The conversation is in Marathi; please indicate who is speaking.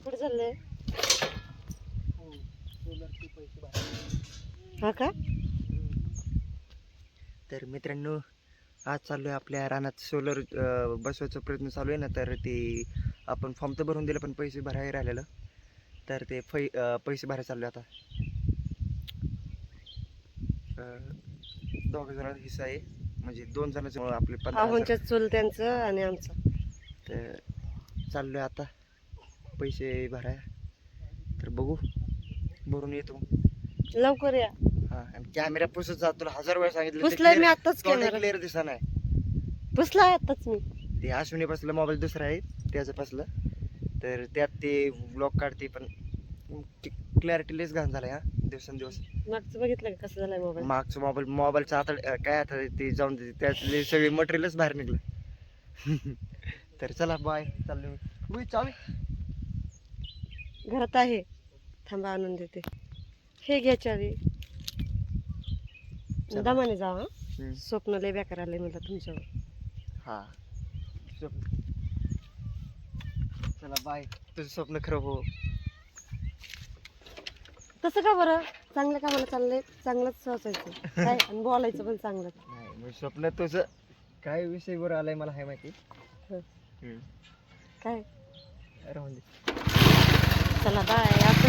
Speaker 1: कुठे चाललंय
Speaker 2: सोलरचे पैसे भरा
Speaker 1: हा का?
Speaker 2: तर मित्रांनो आज चालू आहे आपल्या रानात सोलर बसवायचा प्रयत्न चालू आहे ना तर ते आपण फॉर्म तर भरून दिलं पण पैसे भरायला राहिलेलं. तर ते फै पैसे भरायला चालू आहे आता दोघं जणांचा हिस्सा आहे. म्हणजे दोन जणांचं आपले
Speaker 1: चूल त्यांचं आणि आमचं.
Speaker 2: तर चाललो आहे आता. पैसे भराय. तर बघू. भरून येतो.
Speaker 1: लवकर या.
Speaker 2: हां आणि कॅमेरा पुसत जा. तुला हजार वेळा सांगितलं
Speaker 1: पुसलाय मी आत्ताच कॅमेरा
Speaker 2: क्लिअर दिसा नाही.
Speaker 1: पुसलाय आताच मी.
Speaker 2: ते अश्विनी पासलं मोबाईल दुसरा आहे. त्याचं पासलं. तर त्यात ते ब्लॉग काढते पण क्लॅरिटी लेस घाण झालाय हा. दिवसेंदिवस.
Speaker 1: मागचं बघितलं का कसं झालंय मोबाईल
Speaker 2: मागचं मोबाईल मोबाईलचं आता काय आता ते जाऊन दे त्यातले सगळे मटेरियलच बाहेर निघलं. तर चला बाय चाललो मी. उई, चावी.
Speaker 1: घरात आहे. थांबा आणून देते. हे घ्या चावी.
Speaker 2: चला.
Speaker 1: दमाने जा हा. स्वप्न लय बेकार आलंय मला तुमच्यावर.
Speaker 2: हा. स्वप्न. चला बाय. तुझं स्वप्न खरं हो.
Speaker 1: तसं का बरं? चांगल्या कामाला चाललंय चांगलंच सोचायचं काय? आणि बोलायचं पण चांगलं
Speaker 2: नाही स्वप्न तुझं काय विषय वर आलाय मला हे माहिती?
Speaker 1: हं. काय?
Speaker 2: राहून दे.
Speaker 1: चला बाय